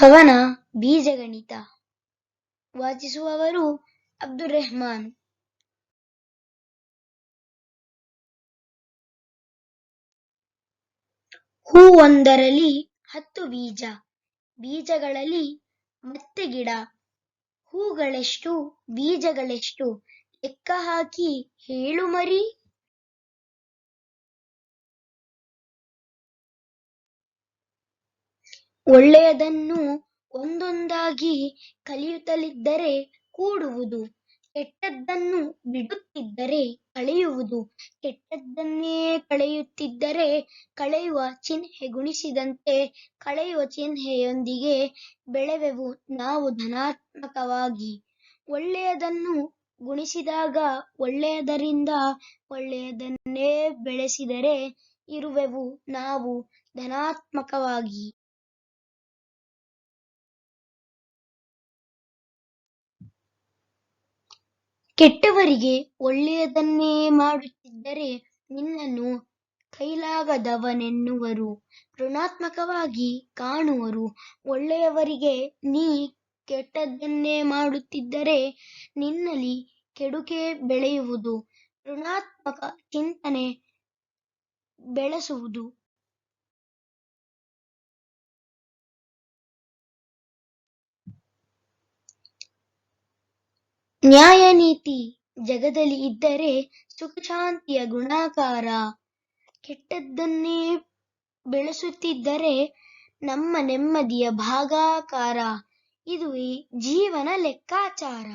ಕವನ ಬೀಜಗಣಿತ. ವಾಚಿಸುವವರು ಅಬ್ದುಲ್ ರೆಹಮಾನ್. ಹೂವೊಂದರಲ್ಲಿ ಹತ್ತು ಬೀಜ, ಬೀಜಗಳಲ್ಲಿ ಮತ್ತೆ ಗಿಡ. ಹೂಗಳೆಷ್ಟು, ಬೀಜಗಳೆಷ್ಟು ಲೆಕ್ಕ ಹಾಕಿ ಹೇಳು ಮರಿ. ಒಳ್ಳೆಯದನ್ನು ಒಂದೊಂದಾಗಿ ಕಲಿಯುತ್ತಲಿದ್ದರೆ ಕೂಡುವುದು, ಕೆಟ್ಟದ್ದನ್ನು ಬಿಡುತ್ತಿದ್ದರೆ ಕಳೆಯುವುದು, ಕೆಟ್ಟದ್ದನ್ನೇ ಕಳೆಯುತ್ತಿದ್ದರೆ ಕಳೆಯುವ ಚಿಹ್ನೆ ಗುಣಿಸಿದಂತೆ ಕಳೆಯುವ ಚಿಹ್ನೆಯೊಂದಿಗೆ ಬೆಳೆವೆವು ನಾವು ಧನಾತ್ಮಕವಾಗಿ. ಒಳ್ಳೆಯದನ್ನು ಗುಣಿಸಿದಾಗ ಒಳ್ಳೆಯದರಿಂದ ಒಳ್ಳೆಯದನ್ನೇ ಬೆಳೆಸಿದರೆ ಇರುವೆವು ನಾವು ಧನಾತ್ಮಕವಾಗಿ. ಕೆಟ್ಟವರಿಗೆ ಒಳ್ಳೆಯದನ್ನೇ ಮಾಡುತ್ತಿದ್ದರೆ ನಿನ್ನನ್ನು ಕೈಲಾಗದವನೆನ್ನುವರು. ಋಣಾತ್ಮಕವಾಗಿ ಕಾಣುವರು. ಒಳ್ಳೆಯವರಿಗೆ ನೀ ಕೆಟ್ಟದ್ದನ್ನೇ ಮಾಡುತ್ತಿದ್ದರೆ ನಿನ್ನಲ್ಲಿ ಕೆಡುಕೆ ಬೆಳೆಯುವುದು. ಋಣಾತ್ಮಕ ಚಿಂತನೆ ಬೆಳೆಸುವುದು. ನ್ಯಾಯ ನೀತಿ ಜಗದಲ್ಲಿ ಇದ್ದರೆ ಸುಖಶಾಂತಿಯ ಗುಣಾಕಾರ. ಕೆಟ್ಟದ್ದನ್ನೇ ಬೆಳೆಸುತ್ತಿದ್ದರೆ ನಮ್ಮ ನೆಮ್ಮದಿಯ ಭಾಗಾಕಾರ. ಇದುವೇ ಜೀವನ ಲೆಕ್ಕಾಚಾರ.